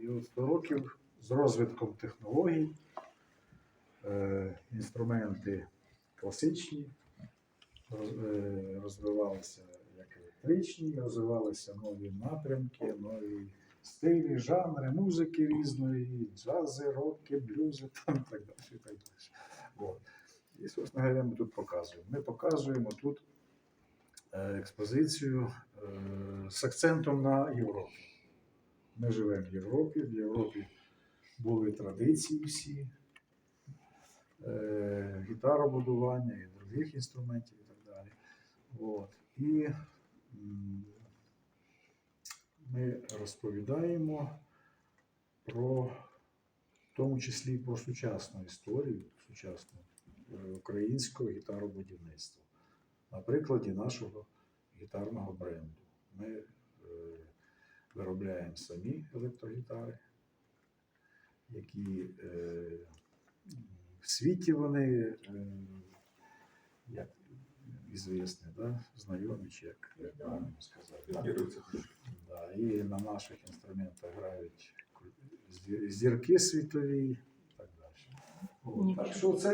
І от 100 років з розвитком технологій, е, інструменти класичні, е, розвивалися як електричні, розвивалися нові напрямки, нові стилі, жанри, музики різної, джази, роки, блюзи там, так далі. І, так далі. І собственно говоря, ми тут показуємо. Ми показуємо тут е, експозицію з акцентом на Європу. Ми живемо в Європі, в Європі були традиції всі, е, гітаробудування і других інструментів і так далі. От. І ми розповідаємо про, в тому числі про сучасну історію, сучасну е, українського гітаробудівництва. На прикладі нашого гітарного бренду. Ми е, виробляємо самі електрогітари, які е, в світі вони, е, як ізвісні, да? знайомі, чи як, правильно сказати. Да, і на наших інструментах грають зірки світові і так далі. От, Так що це